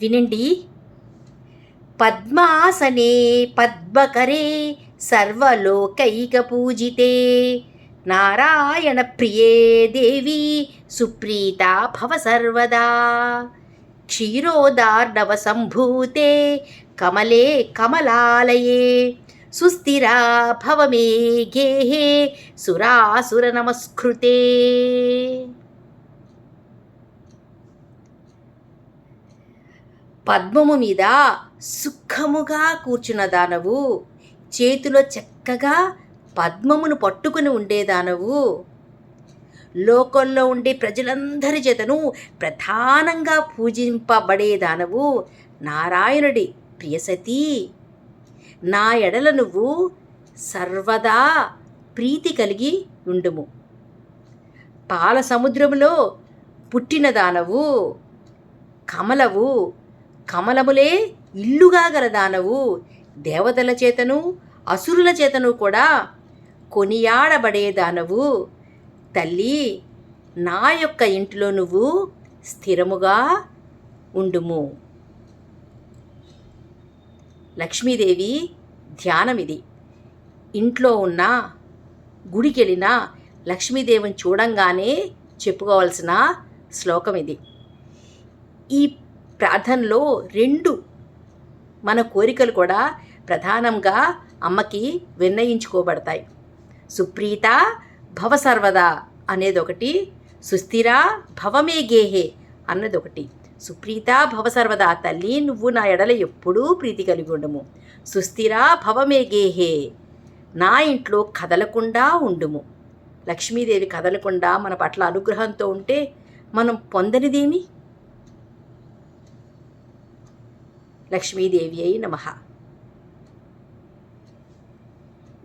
వినండి. పద్మాసనే పద్మకరే సర్వలోకైక పూజితే. నారాయణ ప్రియే దేవి సుప్రీత భవ సర్వదా. క్షీరోదార్ణవ సంభూతే కమలే కమలాలయే. సుస్థిరా భవమే గేహే సురాసుర నమస్కృతే పద్మము మీద సుఖముగా కూర్చున్న దానవు చేతిలో చక్కగా పద్మమును పట్టుకుని ఉండేదానవు లోకంలో ఉండే ప్రజలందరి చేతను ప్రధానంగా పూజింపబడేదానవు నారాయణుడి ప్రియసతి నా ఎడల నువ్వు సర్వదా ప్రీతి కలిగి ఉండుము. పాల సముద్రములో పుట్టిన దానవు కమలవు కమలములే ఇల్లుగా గల దానవు దేవతల చేతను అసురుల చేతను కూడా కొనియాడబడే దానవు తల్లి నా యొక్క ఇంటిలో నువ్వు స్థిరముగా ఉండుము. లక్ష్మీదేవి ధ్యానం ఇది ఇంట్లో ఉన్న గుడికి వెళ్ళినా లక్ష్మీదేవిని చూడంగానే చెప్పుకోవాల్సిన శ్లోకం ఇది ఈ ప్రార్థనలో రెండు మన కోరికలు కూడా ప్రధానంగా అమ్మకి విన్నయించుకోబడతాయి సుప్రీత భవ సర్వదా అనేది ఒకటి సుస్థిర భవమే గేహే అన్నది ఒకటి సుప్రీత భవ సర్వదా తల్లి నువ్వు నా ఎడల ఎప్పుడూ ప్రీతి కలిగి ఉండము. సుస్థిర భవమే గేహే నా ఇంట్లో కదలకుండా ఉండుము. లక్ష్మీదేవి కదలకుండా మన పట్ల అనుగ్రహంతో ఉంటే మనం పొందనిదేమి? లక్ష్మీదేవి అయి నమ.